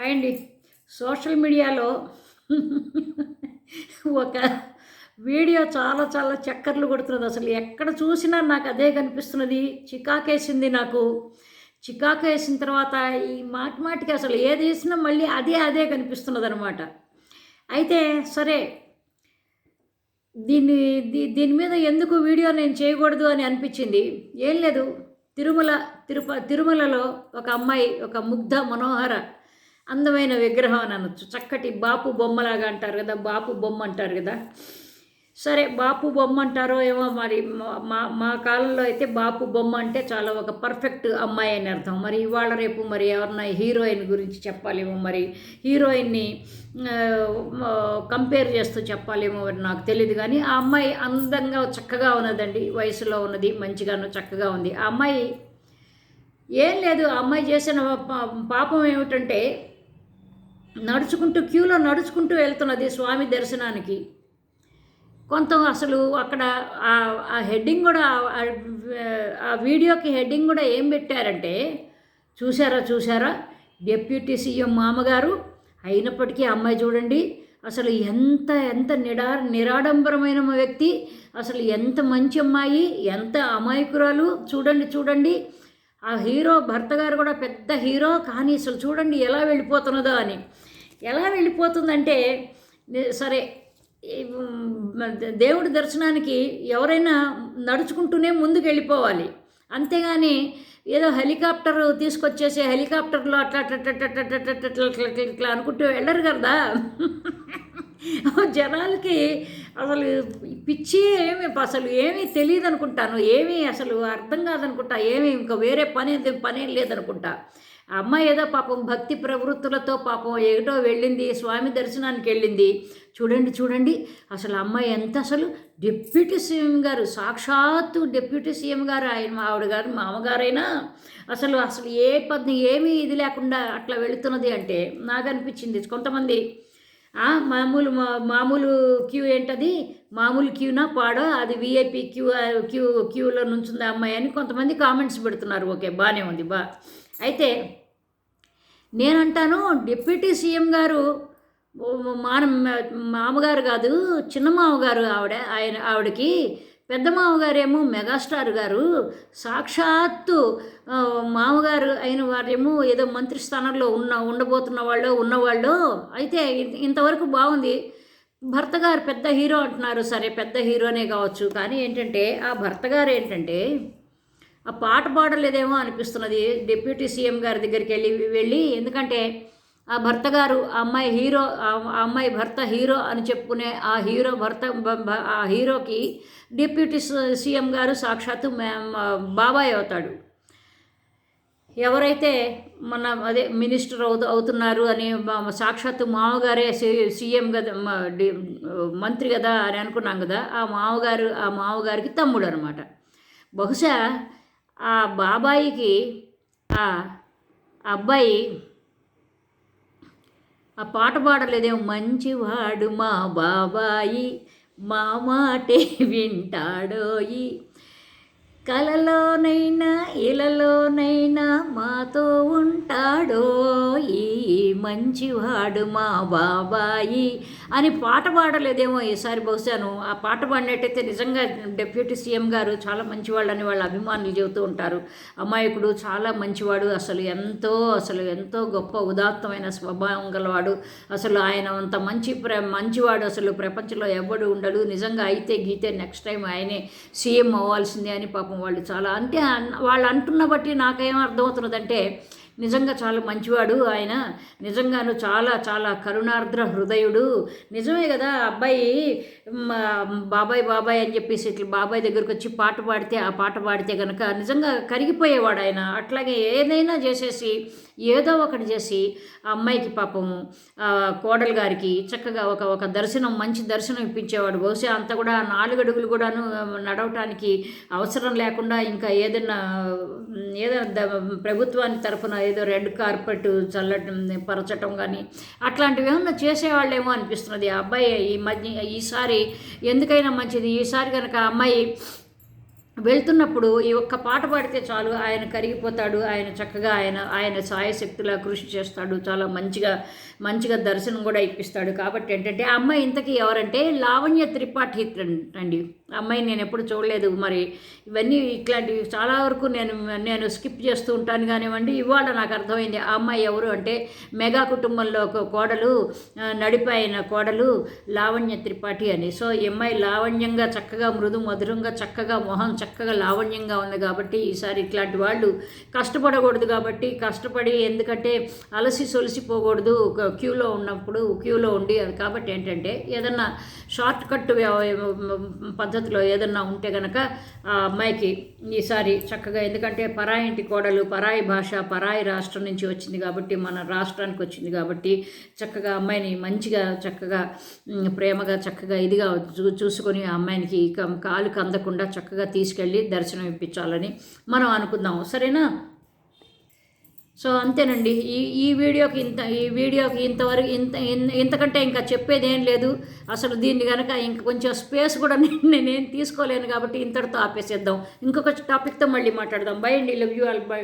Hi అండి social మీడియాలో ఒక వీడియో చాలా చాలా చక్కర్లు కొడుతున్నది. అసలు ఎక్కడ చూసినా నాకు అదే కనిపిస్తున్నది. చికాకేసింది నాకు. చికాకు వేసిన తర్వాత ఈ మాటి మాటికి అసలు ఏది వేసినా మళ్ళీ అదే అదే కనిపిస్తున్నది అనమాట అయితే సరే దీన్ని దీ దీని మీద ఎందుకు వీడియో నేను చేయకూడదు అని అనిపించింది? ఏం లేదు. తిరుమల తిరుప తిరుమలలో ఒక అమ్మాయి ఒక ముగ్ధ మనోహర అందమైన విగ్రహం అని అనొచ్చు. చక్కటి బాపు బొమ్మలాగా అంటారు కదా బాపు బొమ్మ అంటారు కదా. సరే బాపు బొమ్మ అంటారో ఏమో మరి మా- మా మా కాలంలో అయితే బాపు బొమ్మ అంటే చాలా ఒక పర్ఫెక్ట్ అమ్మాయి అని అర్థం. మరి ఇవాళ రేపు మరి ఎవరన్నా హీరోయిన్ గురించి చెప్పాలేమో మరి. హీరోయిన్ని కంపేర్ చేస్తూ చెప్పాలేమో మరి నాకు తెలియదు కానీ ఆ అమ్మాయి అందంగా చక్కగా ఉన్నదండి. వయసులో ఉన్నది మంచిగాను చక్కగా ఉంది. ఆ అమ్మాయి ఏం లేదు. ఆ అమ్మాయి చేసిన పా- పాపం ఏమిటంటే నడుచుకుంటూ క్యూలో నడుచుకుంటూ వెళ్తున్నది స్వామి దర్శనానికి. కొంత అసలు అక్కడ ఆ- హెడ్డింగ్ కూడా ఆ- వీడియోకి హెడ్డింగ్ కూడా ఏం పెట్టారంటే చూసారా చూసారా డిప్యూటీ సీఎం మామగారు అయినప్పటికీ అమ్మాయి చూడండి అసలు ఎంత ఎంత నిడా నిరాడంబరమైన వ్యక్తి అసలు ఎంత మంచి అమ్మాయి ఎంత అమాయకురాలు చూడండి చూడండి ఆ హీరో భర్త గారు కూడా పెద్ద హీరో కానీ అసలు చూడండి ఎలా వెళ్ళిపోతున్నదో అని. ఎలా వెళ్ళిపోతుందంటే సరే దేవుడి దర్శనానికి ఎవరైనా నడుచుకుంటూనే ముందుకు వెళ్ళిపోవాలి అంతేగాని ఏదో హెలికాప్టర్ తీసుకొచ్చేసి హెలికాప్టర్లో అట్లా ఇట్లా అనుకుంటూ వెళ్ళరు కదా. జనాలకి అసలు పిచ్చి ఏమి అసలు ఏమీ తెలియదు అనుకుంటాను ఏమీ అసలు అర్థం కాదనుకుంటా ఏమీ ఇంకా వేరే పని పని లేదనుకుంటా. అమ్మాయి ఏదో పాపం భక్తి ప్రవృత్తులతో పాపం ఏటో వెళ్ళింది స్వామి దర్శనానికి వెళ్ళింది. చూడండి చూడండి అసలు అమ్మాయి ఎంత అసలు డిప్యూటీ సీఎం గారు సాక్షాత్తు డిప్యూటీ సీఎం గారు ఆయన మా ఆవిడ గారు మామగారైనా అసలు అసలు ఏ పద్ని ఏమీ ఇది లేకుండా అట్లా వెళుతున్నది అంటే నాకు అనిపించింది. కొంతమంది మామూలు మా- మామూలు క్యూ ఏంటది? మామూలు క్యూనా? పాడో? అది విఐపి క్యూ క్యూ క్యూలో నుంచుంది అమ్మాయి అని కొంతమంది కామెంట్స్ పెడుతున్నారు. ఓకే బాగానే ఉంది బా. అయితే నేనంటాను డిప్యూటీ సీఎం గారు మాన మామగారు కాదు చిన్న మామగారు ఆవిడ ఆయన ఆవిడకి పెద్ద మామగారేమో మెగాస్టార్ గారు. సాక్షాత్తు మామగారు అయిన వారేమో ఏదో మంత్రి స్థానంలో ఉన్న ఉండబోతున్న వాళ్ళు ఉన్నవాళ్ళు. అయితే ఇ- ఇంతవరకు బాగుంది. భర్త గారు పెద్ద హీరో అంటున్నారు. సరే పెద్ద హీరోనే కావచ్చు. కానీ ఏంటంటే ఆ భర్త గారు ఏంటంటే ఆ పాట పాడలేదేమో అనిపిస్తున్నది. డిప్యూటీ సీఎం గారి దగ్గరికి వెళ్ళి వెళ్ళి ఎందుకంటే ఆ భర్త గారు ఆ అమ్మాయి హీరో ఆ అమ్మాయి భర్త హీరో అని చెప్పుకునే ఆ హీరో భర్త ఆ హీరోకి డిప్యూటీ సీఎం గారు సాక్షాత్తు బాబాయ్ అవుతాడు. ఎవరైతే మన అదే మినిస్టర్ అవుతు అవుతున్నారు అని సాక్షాత్తు మామగారే సి- సీఎం కదా మంత్రి కదా అని అనుకున్నాం కదా ఆ మామగారు ఆ మామగారికి తమ్ముడు అనమాట. బహుశా ఆ బాబాయికి ఆ అబ్బాయి ఆ పాట పాడలేదేమో మంచివాడు మా బాబాయి మా మాటే వింటాడోయి. కలలోనైనా ఇలలోనైనా మాతో ఉంటాడోయి. మంచివాడు మా బాబాయి అని పాట పాడలేదేమో ఈసారి బహుశాను ఆ పాట పాడినట్టయితే నిజంగా డెప్యూటీ సీఎం గారు చాలా మంచివాళ్ళు అని వాళ్ళ అభిమానులు చెబుతూ ఉంటారు. అమాయకుడు చాలా మంచివాడు అసలు ఎంతో అసలు ఎంతో గొప్ప ఉదాత్తమైన స్వభావం గలవాడు. అసలు ఆయన అంత మంచి ప్ర మంచివాడు అసలు ప్రపంచంలో ఎవడు ఉండడు. నిజంగా అయితే గీతే నెక్స్ట్ టైం ఆయనే సీఎం అవ్వాల్సిందే అని పాపం వాళ్ళు చాలా అంటే వాళ్ళు అంటున్న బట్టి నాకేం అర్థమవుతున్నదంటే నిజంగా చాలా మంచివాడు ఆయన. నిజంగాను చాలా చాలా కరుణార్ద్ర హృదయుడు. నిజమే కదా అబ్బాయి బాబాయ్ బాబాయ్ అని చెప్పేసి ఇట్లా బాబాయ్ దగ్గరకు వచ్చి పాట పాడితే ఆ పాట పాడితే కనుక నిజంగా కరిగిపోయేవాడు ఆయన. అట్లాగే ఏదైనా చేసేసి ఏదో ఒకటి చేసి ఆ అమ్మాయికి పాపము కోడలు గారికి చక్కగా ఒక ఒక దర్శనం మంచి దర్శనం ఇప్పించేవాడు. బహుశా అంతా కూడా నాలుగు అడుగులు కూడాను నడవటానికి అవసరం లేకుండా ఇంకా ఏదైనా ఏదైనా ప్రభుత్వాన్ని తరఫున ఏదో రెడ్ కార్పెట్ చల్లటం పరచటం కానీ అట్లాంటివి ఏమన్నా చేసేవాళ్ళేమో అనిపిస్తున్నది. ఆ అబ్బాయి ఈ మధ్య ఈసారి ఎందుకైనా మంచిది. ఈసారి కనుక అమ్మాయి వెళ్తున్నప్పుడు ఈ ఒక్క పాట పాడితే చాలు. ఆయన కరిగిపోతాడు ఆయన చక్కగా ఆయన ఆయన సాయశక్తులా కృషి చేస్తాడు చాలా మంచిగా మంచిగా దర్శనం కూడా ఇప్పిస్తాడు. కాబట్టి ఏంటంటే ఆ అమ్మాయి ఇంతకీ ఎవరంటే లావణ్య త్రిపాఠి అండి. అమ్మాయి నేను ఎప్పుడు చూడలేదు. మరి ఇవన్నీ ఇట్లాంటివి చాలా వరకు నేను నేను స్కిప్ చేస్తూ ఉంటాను కానివ్వండి. ఇవాళ నాకు అర్థమైంది ఆ అమ్మాయి ఎవరు అంటే మెగా కుటుంబంలో ఒక కోడలు నడిపాయిన కోడలు లావణ్య త్రిపాఠి అని. సో ఈ అమ్మాయి లావణ్యంగా చక్కగా మృదు మధురంగా చక్కగా మొహం చక్క చక్కగా లావణ్యంగా ఉంది కాబట్టి ఈసారి ఇట్లాంటి వాళ్ళు కష్టపడకూడదు కాబట్టి కష్టపడి ఎందుకంటే అలసి సొలిసిపోకూడదు ఒక క్యూలో ఉన్నప్పుడు క్యూలో ఉండి అది కాబట్టి ఏంటంటే ఏదన్నా షార్ట్ కట్ పద్ధతిలో ఏదన్నా ఉంటే కనుక ఆ అమ్మాయికి ఈసారి చక్కగా ఎందుకంటే పరాయి ఇంటి కోడలు పరాయి భాష పరాయి రాష్ట్రం నుంచి వచ్చింది కాబట్టి మన రాష్ట్రానికి వచ్చింది కాబట్టి చక్కగా అమ్మాయిని మంచిగా చక్కగా ప్రేమగా చక్కగా ఇదిగా చూ చూసుకొని ఆ అమ్మాయినికి కాలు కందకుండా చక్కగా తీసుకెళ్ళి దర్శనం ఇప్పించాలని మనం అనుకుందాం సరేనా? సో అంతేనండి. ఈ ఈ వీడియోకి ఇంత ఈ వీడియోకి ఇంతవరకు ఇంత ఇంతకంటే ఇంకా చెప్పేది ఏం లేదు. అసలు దీన్ని కనుక ఇంక కొంచెం స్పేస్ కూడా నేను నేనేం తీసుకోలేను కాబట్టి ఇంతటితో ఆపేసేద్దాం. ఇంకొక టాపిక్తో మళ్ళీ మాట్లాడదాం. బై అండి. Love you all by